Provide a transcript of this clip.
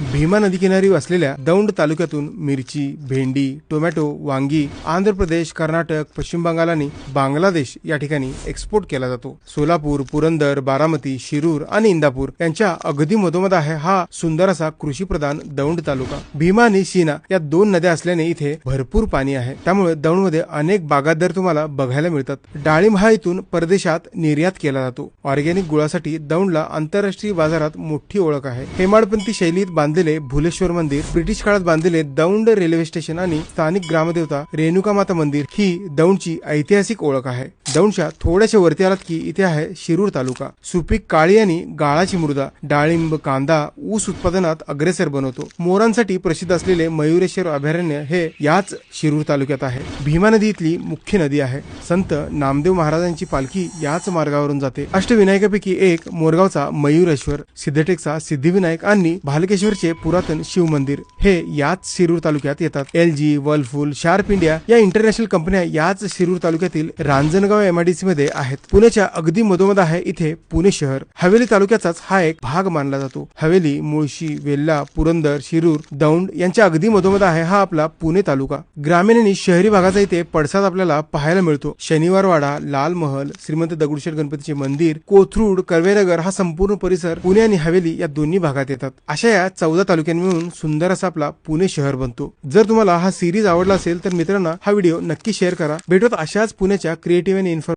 भीमा नदीकिनारी वसलेल्या दौंड तालुक्यातून मिरची भेंडी टोमॅटो वांगी आंध्र प्रदेश कर्नाटक पश्चिम बंगाल आणि बांगलादेश या ठिकाणी एक्सपोर्ट केला जातो. सोलापूर पुरंदर बारामती शिरूर आणि इंदापूर यांच्या अगदी मधोमध आहे हा सुंदर असा कृषी प्रधान दौंड तालुका. भीमा आणि सीना या दोन नद्या असल्याने इथे भरपूर पाणी आहे. त्यामुळे दौंडमध्ये अनेक बागायतदार तुम्हाला बघायला मिळतात. डाळिंब हा इथून परदेशात निर्यात केला जातो. ऑर्गॅनिक गुळासाठी दौंडला आंतरराष्ट्रीय बाजारात मोठी ओळख आहे. हेमाडपंथी शैलीत बांधलेले भुलेश्वर मंदिर ब्रिटिश काळात बांधलेले दौंड रेल्वे स्टेशन आणि स्थानिक ग्रामदेवता रेणुका माता मंदिर ही दौंडची ऐतिहासिक ओळख आहे. दौंडच्या थोड्याशा वरती आलात की इथे आहे शिरूर तालुका. सुपीक काळी आणि गाळाची मृदा डाळिंब कांदा ऊस उत्पादनात अग्रेसर बनवतो. मोरांसाठी प्रसिद्ध असलेले मयुरेश्वर अभयारण्य हे याच शिरूर तालुक्यात आहे. भीमा नदी इथली मुख्य नदी आहे. संत नामदेव महाराजांची पालखी याच मार्गावरून जाते. अष्टविनायकापैकी एक मोरगावचा मयुरेश्वर सिद्धटेकचा सिद्धिविनायक आणि भालकेश्वरचे पुरातन शिव मंदिर हे याच शिरूर तालुक्यात येतात. L G Whirlpool Sharp India या इंटरनॅशनल कंपन्या याच शिरूर तालुक्यातील रांजणगाव एमआयडीसी मध्ये आहेत. पुण्याच्या अगदी मधोमध आहे इथे पुणे शहर. हवेली तालुक्याचाच हा एक भाग मानला जातो. हवेली मुळशी वेल्ला पुरंदर शिरूर दौंड यांच्या अगदी मधोमध आहे हा आपला पुणे तालुका. ग्रामीण आणि शहरी भागाचा इथे पडसाद आपल्याला पाहायला मिळतो. शनिवारवाडा लाल महल श्रीमंत दगडूशेठ गणपतीचे मंदिर कोथरूड कर्वेनगर हा संपूर्ण परिसर पुणे आणि हवेली या दोन्ही भागात येतात. अशा या चौदा तालुक्यांनी मिळून सुंदर असा आपला पुणे शहर बनतो. जर तुम्हाला हा सिरीज आवडला असेल तर मित्रांनो हा व्हिडिओ नक्की शेअर करा. भेटत अशाच पुण्याच्या क्रिएटिव्ह आणि information